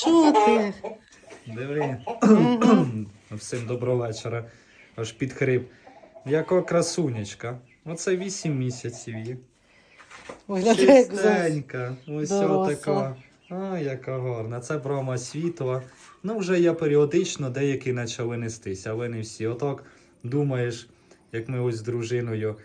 що ти? Диви. Всім доброго вечора. Аж під хрип. Яка красунечка. Оце 8 місяців як зовсім. Чистенька. Ось доросла. така. А, яка гарна. Це брама світла. Ну, вже я періодично деякі почали нестися, але не всі. Отак думаєш, як ми ось з дружиною.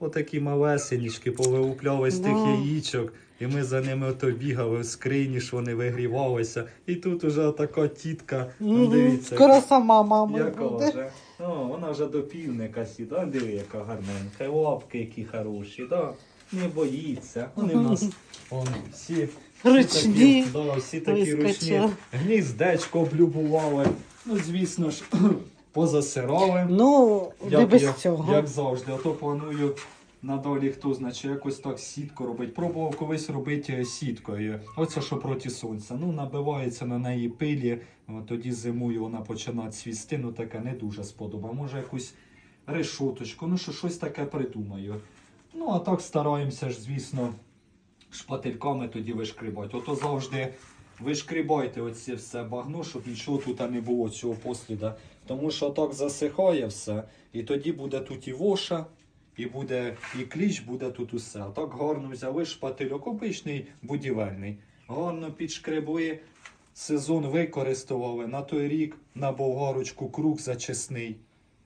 Отакі малесенічки повилупляли з тих яїчок, і ми за ними ото бігали в скрині, що вони вигрівалися. І тут уже така тітка. Ну, дивіться. Скоро сама мама Яка буде. вже? О, вона вже до півника сіда. Диви, яка гарненька. І Лапки які хороші, да? Не боїться. Вони в нас он, всі, всі такі, да, всі такі ручні. Гніздечко облюбували. Ну, звісно ж, позасирали. Ну, не без як, цього. як завжди, а то планую надалі хто значить якось так сітку робить. Пробував колись робити е, сіткою. Оце що проти сонця. Ну, набивається на неї пилі, тоді зимою вона починає цвісти, ну таке не дуже сподобає. Може якусь решоточку, ну що щось таке придумаю. Ну, а так стараємося ж, звісно, шпательками тоді вишкрібати. Ото завжди вишкрібайте оце все багно, щоб нічого тут не було цього посліда. Тому що так засихає все, і тоді буде тут і воша, і буде і кліч, буде тут усе. А так гарно взяли шпательок, обичний будівельний. Гарно підшкребли, сезон використовували на той рік на болгарочку круг зачисний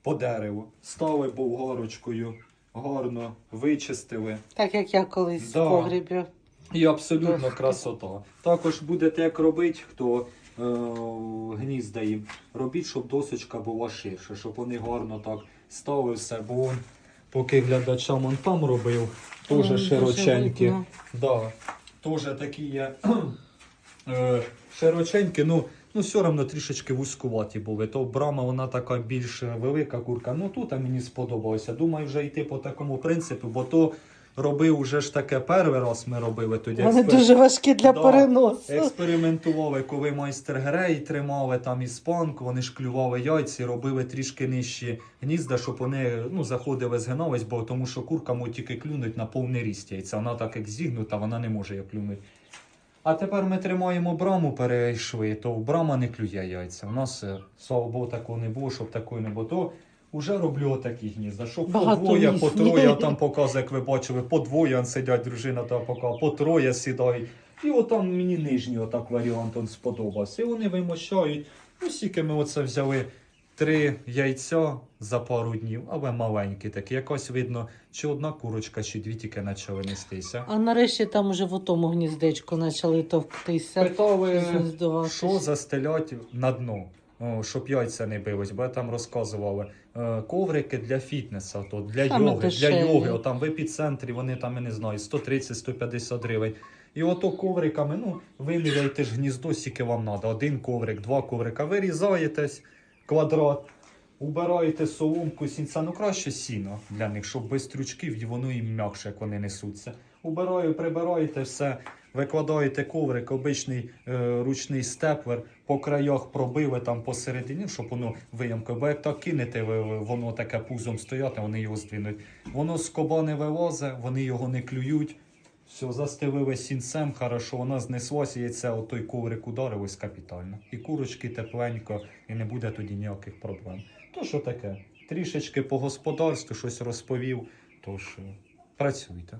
по дереву. Стали болгарочкою, гарно вичистили. Так як я колись Да. в погрібі. І абсолютно красота. Також будете як робити, хто е, гнізда їм. Робіть, щоб досочка була ширша, щоб вони гарно так стали. Бо он, поки глядачам он там робив, теж широченькі. Да, теж такі є е, широченькі, ну, ну все одно трішечки вузькуваті були. То брама вона така більш велика курка. Ну тут мені сподобалося. Думаю, вже йти по такому принципу, бо то робив уже ж таке перший раз ми робили тоді. Вони експер- дуже важкі для Да. переносу. Експериментували, коли майстер грей тримали там іспанку, вони ж клювали яйці, робили трішки нижчі гнізда, щоб вони ну, заходили, згинались, бо тому що курка може тільки клюнуть на повний ріст яйця. Вона так як зігнута, вона не може як клюнути. А тепер ми тримаємо браму, перейшли, то брама не клює яйця. У нас, е, слава Богу, такого не було, щоб такої не було. Вже роблю отакі гнізда. Щоб по Багато двоє, по їхні. троє там показує, як ви бачили, по двоє он сидять, дружина та пока, по троє сідають. І отам мені нижній отак варіант он сподобався. І вони вимощають. Ну, скільки ми оце взяли три яйця за пару днів, але маленькі такі. Якось видно, чи одна курочка, чи дві тільки почали нестися. А нарешті там уже в тому гніздечку почали товктися. Питали, що застелять на дно, щоб яйця не бились, бо я там розказували. Е, Коврики для фітнесу, то для Саме йоги, для дешеві. йоги. Отам в епіцентрі вони там, я не знаю, 130-150 гривень. І ото ковриками, ну, виміряйте ж гніздо, скільки вам треба. Один коврик, два коврика, вирізаєтесь, квадрат, убираєте соломку, сінця, ну краще сіно для них, щоб без стрючків і воно їм м'якше, як вони несуться. Убираю, прибираєте все, викладаєте коврик, обичний е, ручний степлер, по краях пробили там посередині, щоб воно виямкою. Бо як так кинете, ви- воно таке пузом стояти, вони його здвинуть. Воно з коба не вилазить, вони його не клюють. Все, застелили сінцем, хорошо, вона знеслася, і це отой коврик ударилось капітально. І курочки тепленько, і не буде тоді ніяких проблем. То що таке? Трішечки по господарству щось розповів, тож е, працюйте.